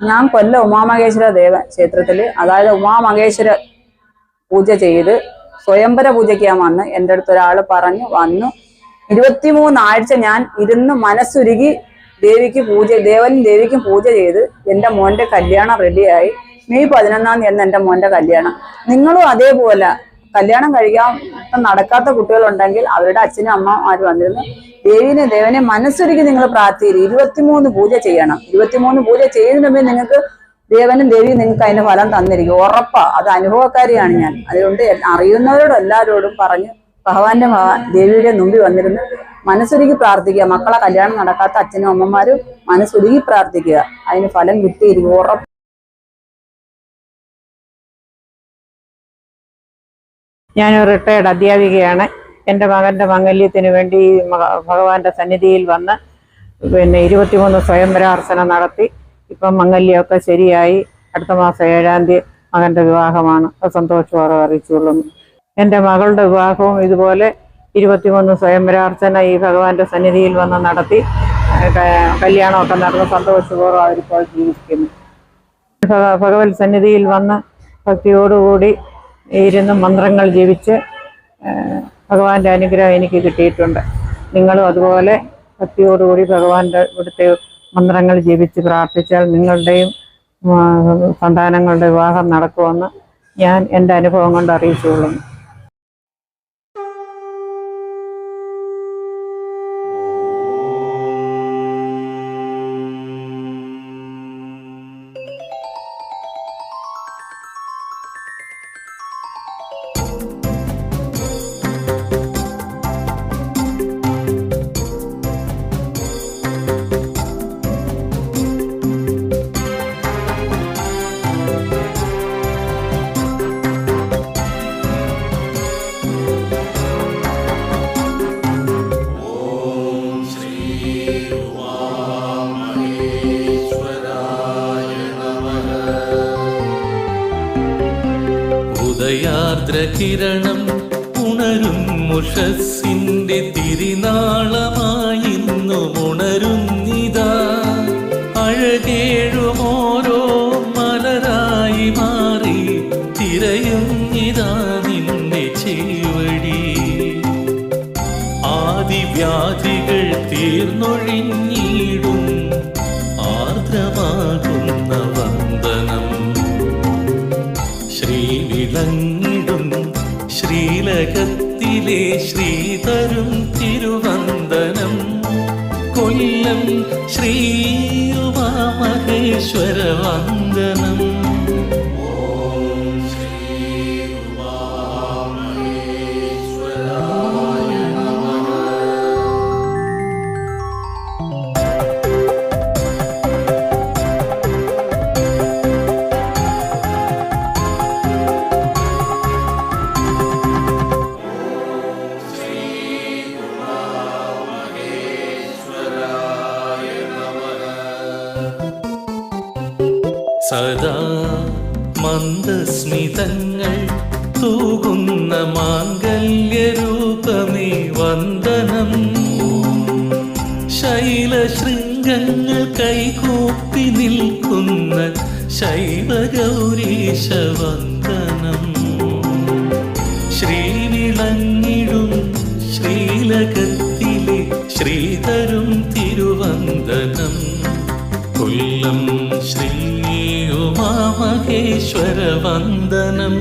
ഞാൻ കൊല്ലം ഉമാമഹേശ്വര ദേവ ക്ഷേത്രത്തിൽ അതായത് ഉമാമഹേശ്വര പൂജ ചെയ്ത് സ്വയംവര പൂജയ്ക്ക് ഞാൻ വന്ന്. എന്റെ അടുത്ത് ഒരാൾ പറഞ്ഞു വന്നു. ഇരുപത്തിമൂന്നാഴ്ച ഞാൻ ഇരുന്ന് മനസ്സുരുകി ദേവിക്ക് പൂജ ദേവനും ദേവിക്കും പൂജ ചെയ്ത് എന്റെ മോന്റെ കല്യാണം റെഡിയായി മെയ് പതിനൊന്നാം തീയതി എന്റെ മോന്റെ കല്യാണം. നിങ്ങളും അതേപോലെ കല്യാണം കഴിക്കാൻ നടക്കാത്ത കുട്ടികളുണ്ടെങ്കിൽ അവരുടെ അച്ഛനും അമ്മമാരും വന്നിരുന്നു ദേവിനെ ദേവനെ മനസ്സൊരുക്കി നിങ്ങൾ പ്രാർത്ഥിക്കുക ഇരുപത്തിമൂന്ന് പൂജ ചെയ്യണം. ഇരുപത്തിമൂന്ന് പൂജ ചെയ്യുന്നതിന് മുമ്പേ നിങ്ങൾക്ക് ദേവനും ദേവിയും നിങ്ങൾക്ക് അതിന്റെ ഫലം തന്നിരിക്കും. ഉറപ്പാ. അത് അനുഭവക്കാരിയാണ് ഞാൻ. അതുകൊണ്ട് അറിയുന്നവരോട് എല്ലാവരോടും പറഞ്ഞ് ഭഗവാന്റെ ദേവിയുടെ മുമ്പിൽ വന്നിരുന്ന് മനസ്സൊരുക്കി പ്രാർത്ഥിക്കുക. മക്കളെ കല്യാണം നടക്കാത്ത അച്ഛനും അമ്മമാരും മനസ്സൊരുക്കി പ്രാർത്ഥിക്കുക. അതിന് ഫലം കിട്ടിയിരിക്കും. ഉറപ്പ് ഞാൻ അധ്യാപികയാണ്. എന്റെ മകന്റെ മംഗല്യത്തിന് വേണ്ടി ഭഗവാന്റെ സന്നിധിയിൽ വന്ന് പിന്നെ ഇരുപത്തിമൂന്ന് സ്വയംവരാർച്ചന നടത്തി. ഇപ്പം മംഗല്യമൊക്കെ ശരിയായി. അടുത്ത മാസം ഏഴാം തീയതി മകന്റെ വിവാഹമാണ്. സന്തോഷവാറ അറിയിച്ചുകൊള്ളുന്നു എന്റെ മകളുടെ വിവാഹവും ഇതുപോലെ ഇരുപത്തിമൂന്ന് സ്വയംവരാർച്ചന ഈ ഭഗവാന്റെ സന്നിധിയിൽ വന്ന് നടത്തി. കല്യാണമൊക്കെ നടന്ന് സന്തോഷപൂർവം അവരിപ്പോൾ ജീവിക്കുന്നു. ഭഗ- ഭഗവത് സന്നിധിയിൽ വന്ന് ഭക്തിയോടുകൂടി ഇരുന്ന് മന്ത്രങ്ങൾ ജപിച്ച് ഏഹ്, ഭഗവാന്റെ അനുഗ്രഹം എനിക്ക് കിട്ടിയിട്ടുണ്ട്. നിങ്ങളും അതുപോലെ ഭക്തിയോടുകൂടി ഭഗവാന്റെ ഇവിടുത്തെ മന്ത്രങ്ങൾ ജപിച്ച് പ്രാർത്ഥിച്ചാൽ നിങ്ങളുടെയും സന്താനങ്ങളുടെ വിവാഹം നടക്കുമെന്ന് ഞാൻ എന്റെ അനുഭവം കൊണ്ട് അറിയിച്ചുകൊള്ളുന്നു. ഉദയാർദ്രകിരണം ഉണരും മുഷസിന്റെ തിരിനാളമായിന്നു ഉണരുന്നിതാ അഴകേഴും ഓരോ മലരായി മാറി തിരയുന്നിതാ നിന്റെ ചേവടി ആദിവ്യാധികൾ തീർന്നൊഴിഞ്ഞിടും ആർദ്രമാകുന്ന വന്ദനം. ശ്രീവിളങ്ങിടും ശ്രീലകത്തിലെ ശ്രീതരും തിരുവന്ദനം കൊല്ലം ശ്രീ മഹേശ്വര വന്ദനം. സദാ മന്ദസ്മിതങ്ങൾ തൂകുന്ന മാംഗല്യരൂപമേ വന്ദനം. ശൈലശൃംഗങ്ങൾ കൈകൂപ്പി നിൽക്കുന്ന ശൈവഗൗരീശ വന്ദനം ശ്രീവിളങ്ങിടും ശ്രീലകത്തിലെ ശ്രീതരും ഉമാമഹേശ്വര വന്ദനം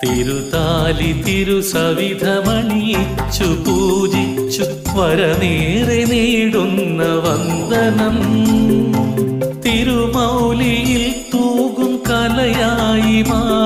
തിരുതാലി തിരുസവിധമണിയിച്ചു പൂജിച്ചു വരനേറെ നേടുന്ന വന്ദനം. തിരുമൗലിയിൽ തൂകും കലയായി മാ